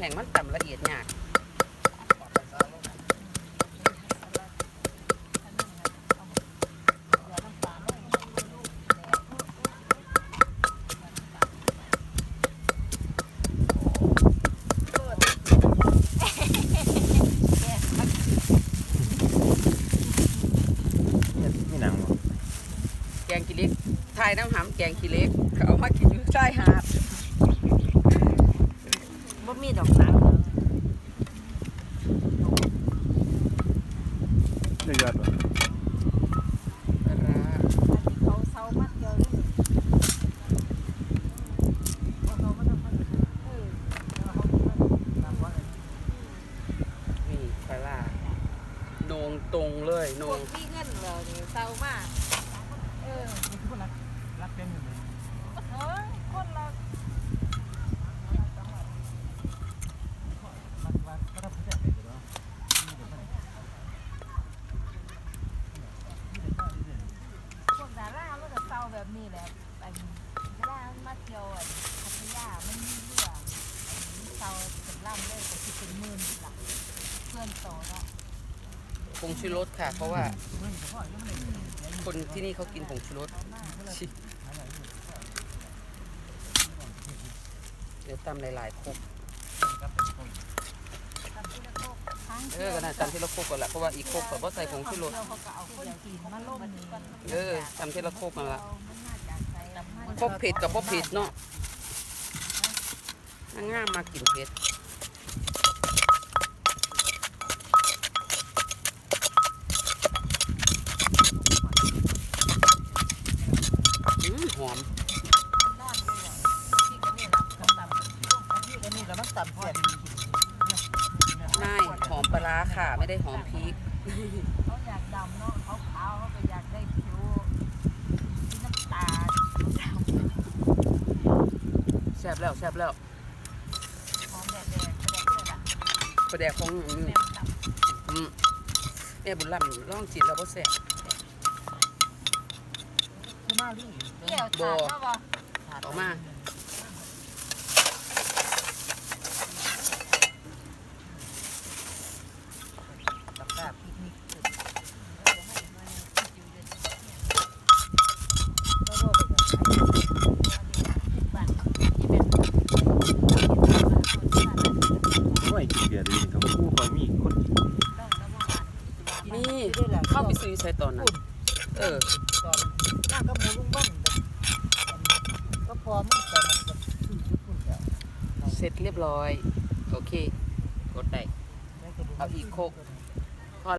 แข็งมันต่ำละเอียดยากนี่หนังบ่แกงขี้เหล็กทายน้ำหำแกงขี้เหล็ก เขาเอามากินอยู่ใต้หาด บ่มีดอกหนังเหรอ เลือดบ่ปลาร้าเขาเซามัดเดียวเลยเอาเขามาทำมันเออเอาเขามาทำว่านี่ปลาร้าโหนงตรงเลยโหนพวงกพี่เงินเหรอนี่เซามากเออ รักเต็มอยู่เลย เฮ้ยคนละ รักรักก็ต้องพิเศษไปอยู่แล้ว พวกดารามันก็เซา แบบนี้แหละอันดารามันมาเที่ยวอันพัทยามันมีเรืออันนี้เซาเป็นล่ำเลยแต่ที่เป็นหมื่นหลักเพื่อนโตเนาะผงชูรสค่ะ เพราะว่า คนที่นี่เขากินผงชูรสชิเดี๋ยวตำหลายๆครกทำที่ละโคกครั้งเออก็น่าตำทีละโคกก่อนละเพราะว่าอีกโคกแบบว่าใส่ผงชูรสเขาก็เอาคนจีนมาล่มนี่ เออตำทีละโคกนั่นละมันน่าจะใส่ลำไส้ พวกเผ็ดกับพวกเผ็ดเนาะนางงามมากินเผ็ดอืมหอมนอนเลยเหรอพี่ก็นี่รับคำตำพี่ก็นี่ก็ต้องตำเสียนง่ายหอมปลาร้าค่ะ ไม่ได้หอมพริกเขาอยากดำเนาะเขาขาวเขาก็อยากได้ผิวที่น้ำตาลด แซ่บแล้วแซ่บแล้วำหอมแดงๆก็ได้เลยล่ะประแดกของอืมแม่ตำอืมแม่บุญลำลองจิตแล้วก็แซ่บคือมาลี่เกี่ยวถาดเนาะบ่ออกมา ตับแบบพิกนิกสุดบ้านที่เป็น ไม่กินเบียร์ดีกับคู่เขามีคนกินนี่เข้าไปซื้อใส่ตอนนั้นเออตอนน่าก็มูลุงบ้างก็พอมันแต่แล้วเสร็จเรียบร้อย โอเค กดได้เอาอีกโคก